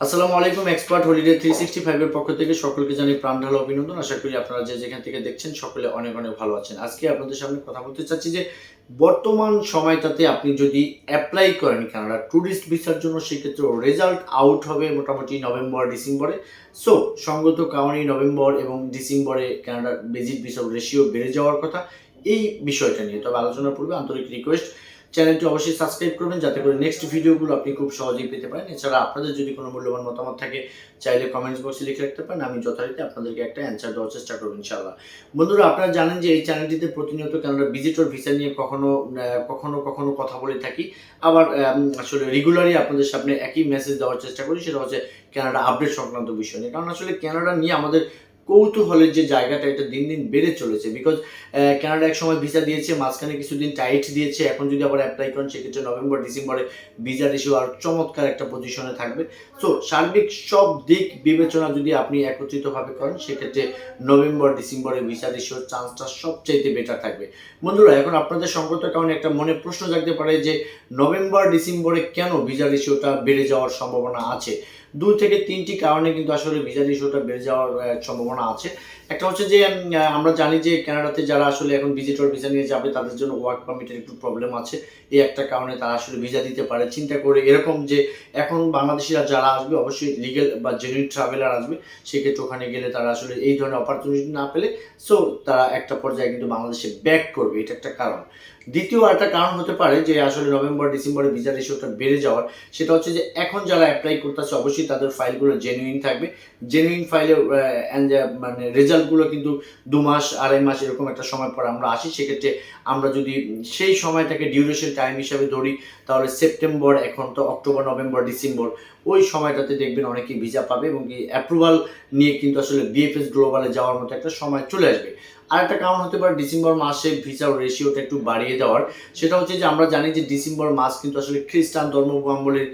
আসসালামু আলাইকুম expert holiday three sixty ফাইভের পক্ষ থেকে সকলকে জানাই প্রাণ ঢালো অভিনন্দন। আশা করি আপনারা যে যেখান থেকে দেখছেন সকলে অনেক অনেক ভালো আছেন। আজকে আপনাদের সামনে কথা বলতে চাচ্ছি যে, বর্তমান সময়টাতে আপনি যদি অ্যাপ্লাই করেন কানাডা ট্যুরিস্ট ভিসার জন্য সেক্ষেত্রে রেজাল্ট আউট হবে মোটামুটি নভেম্বর ডিসেম্বরে সো সঙ্গত কারণে নভেম্বর এবং ডিসেম্বরে কানাডার ভিজিট ভিসার রেশিও বেড়ে যাওয়ার কথা। এই বিষয়টা নিয়ে তবে আলোচনার পূর্বে আন্তরিক রিকোয়েস্ট চ্যানেলটি অবশ্যই সাবস্ক্রাইব করবেন যাতে করে নেক্সট ভিডিওগুলো আপনি খুব সহজেই পেতে পারেন। এছাড়া আপনাদের যদি কোনো মূল্যবান মতামত থাকে, চাইলে কমেন্টস বক্সে লিখে রাখতে পারেন। আমি যথারীতি আপনাদেরকে একটা অ্যান্সার দেওয়ার চেষ্টা করব ইনশাল্লাহ বন্ধুরা, আপনারা জানেন যে এই চ্যানেলটিতে প্রতিনিয়ত কানাডা ভিজিটর ভিসা নিয়ে কখনো কখনো কখনো কথা বলে থাকি। আবার আসলে রেগুলারই আপনাদের সামনে একই মেসেজ দেওয়ার চেষ্টা করি, সেটা হচ্ছে কানাডা আপডেট সংক্রান্ত বিষয় নিয়ে। কারণ আসলে কানাডা নিয়ে আমাদের কৌতূহলের যে জায়গাটা, এটা দিন দিন বেড়ে চলেছে। বিকজ কানাডা এক সময় ভিসা দিয়েছে, মাঝখানে কিছুদিন টাইট দিয়েছে। এখন যদি আবার অ্যাপ্লাই করেন, সেক্ষেত্রে নভেম্বর ডিসেম্বরে ভিসার ইস্যু আর চমৎকার একটা পজিশনে থাকবে। সো সার্বিক সব দিক বিবেচনা যদি আপনি একত্রিতভাবে করেন, সেক্ষেত্রে নভেম্বর ডিসেম্বরে ভিসার ইস্যুর চান্সটা সবচাইতে বেটার থাকবে। বন্ধুরা, এখন আপনাদের সংকটের কারণে একটা মনে প্রশ্ন জাগতে পারে যে নভেম্বর ডিসেম্বরে কেন ভিসা ইস্যুটা বেড়ে যাওয়ার সম্ভাবনা আছে? দুই থেকে তিনটি কারণে কিন্তু আসলে ভিসার ইস্যুটা বেড়ে যাওয়ার সম্ভাবনা আছে। একটা হচ্ছে যে আমরা জানি যে কানাডাতে যারা আসলে এখন ভিজিটর ভিসা নিয়ে যাবে, তাদের জন্য ওয়ার্ক পারমিটের একটু প্রবলেম আছে। এই একটা কারণে তারা আসলে ভিসা দিতে পারে। চিন্তা করে এরকম যে, এখন বাংলাদেশিরা যারা আসবে, অবশ্যই লিগেল বা জেনুইন ট্রাভেলার আসবে, সেক্ষেত্রে ওখানে গেলে তারা আসলে এই ধরনের অপরচুনিটি না পেলে সো তারা একটা পর্যায়ে কিন্তু বাংলাদেশে ব্যাক করবে। এটা একটা কারণ। দ্বিতীয় একটা কারণ হতে পারে যে, আসলে নভেম্বর, ডিসেম্বরে ভিসার ইস্যুটা বেড়ে যাওয়ার, সেটা হচ্ছে যে, এখন যারা অ্যাপ্লাই করতেছে, অবশ্যই তাদের ফাইলগুলো জেনুইন থাকবে। জেনুইন ফাইলে মানে রেজাল্টগুলো কিন্তু দু মাস, আড়াই মাস এরকম একটা সময় পর আমরা আসি। সেক্ষেত্রে আমরা যদি সেই সময়টাকে ডিউরেশন টাইম হিসাবে ধরি, তাহলে সেপ্টেম্বর এখন তো অক্টোবর নভেম্বর ডিসেম্বর ওই সময়টাতে দেখবেন অনেকেই ভিসা পাবে এবং অ্যাপ্রুভাল নিয়ে কিন্তু আসলে বিএফএস গ্লোবালে যাওয়ার মতো একটা সময় চলে আসবে। আর একটা কারণ হতে পারে ডিসেম্বর মাসে ভিসার রেশিওটা একটু বাড়িয়ে দেওয়ার। সেটা হচ্ছে যে আমরা জানি যে ডিসেম্বর মাস কিন্তু আসলে খ্রিস্টান ধর্মাবলম্বীর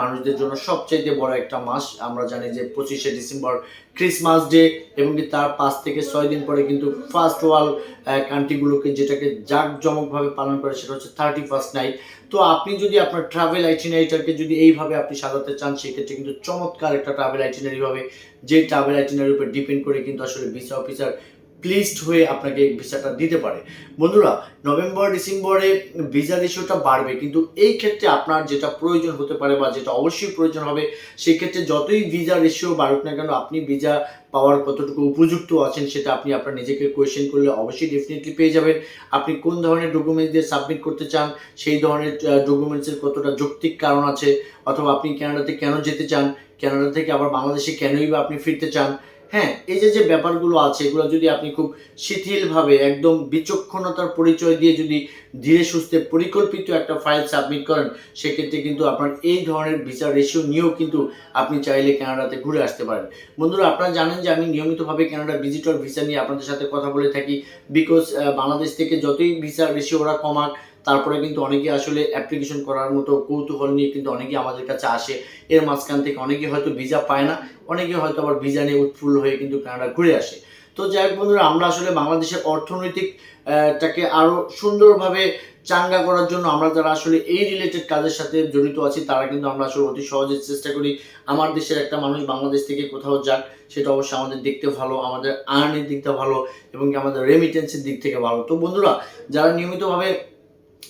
মানুষদের জন্য সবচাইতে বড় একটা মাস। আমরা জানি যে পঁচিশে ডিসেম্বর ক্রিসমাস ডে এবং তার পাঁচ থেকে ছয় দিন পরে কিন্তু ফার্স্ট ওয়ার্ল্ড কান্ট্রিগুলোকে যেটাকে জাঁকজমকভাবে পালন করে সেটা হচ্ছে থার্টি ফার্স্ট নাইট তো আপনি যদি আপনার ট্রাভেল আইটিনারিটাকে যদি এইভাবে আপনি সাজাতে চান, সেক্ষেত্রে কিন্তু চমৎকার একটা ট্রাভেল আইটিনারি হবে যে ট্রাভেল আইটিনারির উপর ডিপেন্ড করে কিন্তু আসলে ভিসা অফিসার প্লিজড হয়ে আপনাকে ভিসাটা দিতে পারে। বন্ধুরা, নভেম্বর, ডিসেম্বরে ভিসা ইস্যুটা বাড়বে, কিন্তু এই ক্ষেত্রে আপনার যেটা প্রয়োজন হতে পারে বা যেটা অবশ্যই প্রয়োজন হবে, সেই ক্ষেত্রে যতই ভিসা ইস্যু বাড়ুক না কেন, আপনি ভিসা পাওয়ার কতটুকু উপযুক্ত আছেন সেটা আপনি আপনার নিজেকে কোয়েশ্চেন করলে অবশ্যই ডেফিনেটলি পেয়ে যাবেন। আপনি কোন ধরনের ডকুমেন্টস দিয়ে সাবমিট করতে চান, সেই ধরনের ডকুমেন্টসের কতটা যৌক্তিক কারণ আছে, অথবা আপনি কানাডাতে কেন যেতে চান কানাডা থেকে আবার বাংলাদেশে কেনই বা আপনি ফিরতে চান হ্যাঁ এই যে যে ব্যাপারগুলো আছে, এগুলো যদি আপনি খুব শিথিলভাবে একদম বিচক্ষণতার পরিচয় দিয়ে যদি ধীরে সুস্থে পরিকল্পিত একটা ফাইল সাবমিট করেন, সেক্ষেত্রে কিন্তু আপনার এই ধরনের ভিসা রেশিও নিয়েও কিন্তু আপনি চাইলে কানাডাতে ঘুরে আসতে পারেন। বন্ধুরা, আপনারা জানেন যে আমি নিয়মিতভাবে কানাডা ভিজিটর ভিসা নিয়ে আপনাদের সাথে কথা বলে থাকি বিকজ বাংলাদেশ থেকে যতই ভিসা রেশিও ওরা কমাক তারপরে কিন্তু অনেকে আসলে অ্যাপ্লিকেশন করার মতো কৌতূহল নিয়ে কিন্তু অনেকেই আমাদের কাছে আসে। এর মাঝখান থেকে অনেকে হয়তো ভিসা পায় না, অনেকে হয়তো আবার ভিসা নিয়ে উৎফুল্ল হয়ে কিন্তু কানাডা ঘুরে আসে। তো যাই হোক বন্ধুরা, আমরা আসলে বাংলাদেশের অর্থনৈতিক টাকে আরও সুন্দরভাবে চাঙ্গা করার জন্য আমরা যারা আসলে এই রিলেটেড কাজের সাথে জড়িত আছি, তারা কিন্তু আমরা আসলে অতি সহজে চেষ্টা করি আমার দেশের একটা মানুষ বাংলাদেশ থেকে কোথাও যাক, সেটা অবশ্যই আমাদের দেখতে ভালো, আমাদের আর্নের দিকটা ভালো এবং আমাদের রেমিটেন্সের দিক থেকে ভালো। তো বন্ধুরা, যারা নিয়মিতভাবে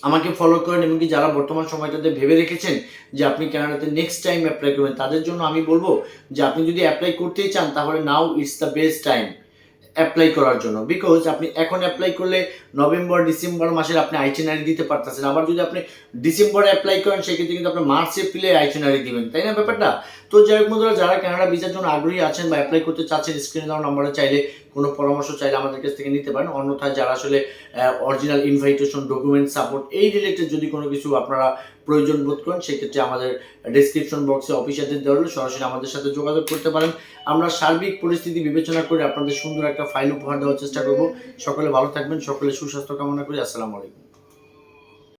আমাকে ফলো করেন এবং কি যারা বর্তমান সময়টাতে ভেবে রেখেছেন যে আপনি কানাডাতে নেক্সট টাইম অ্যাপ্লাই করবেন, তাদের জন্য আমি বলব যে আপনি যদি অ্যাপ্লাই করতেই চান তাহলে now it's the best time apply করার জন্য। বিকজ আপনি এখন অ্যাপ্লাই করলে নভেম্বর, ডিসেম্বর মাসের আপনি আইচেনারি দিতে পারতেছেন। আবার যদি আপনি ডিসেম্বরে অ্যাপ্লাই করেন, সেক্ষেত্রে কিন্তু আপনি মার্চ, এপ্রিলে আইচেনারি দিবেন। তাই না ব্যাপারটা? তো যাই বন্ধুরা, যারা কানাডা ভিসার জন্য আগ্রহী আছেন বা অ্যাপ্লাই করতে চাচ্ছেন স্ক্রিনে দেওয়া নম্বরে চাইলে কোনো পরামর্শ চাইলে আমাদের কাছ থেকে নিতে পারেন। অন্যথায় যারা আসলে অরিজিনাল ইনভাইটেশন ডকুমেন্ট সাপোর্ট এই রিলেটেড যদি কোনো কিছু আপনারা প্রয়োজন বোধ করেন, সেক্ষেত্রে আমাদের ডিসক্রিপশন বক্সে অফিসারদের দেওয়া হলে সরাসরি আমাদের সাথে যোগাযোগ করতে পারেন। আমরা সার্বিক পরিস্থিতি বিবেচনা করে আপনাদের সুন্দর একটা ফাইল উপহার দেওয়ার চেষ্টা করব। সকলে ভালো থাকবেন, সকলে সুস্বাস্থ্য কামনা করি। আসসালামু আলাইকুম।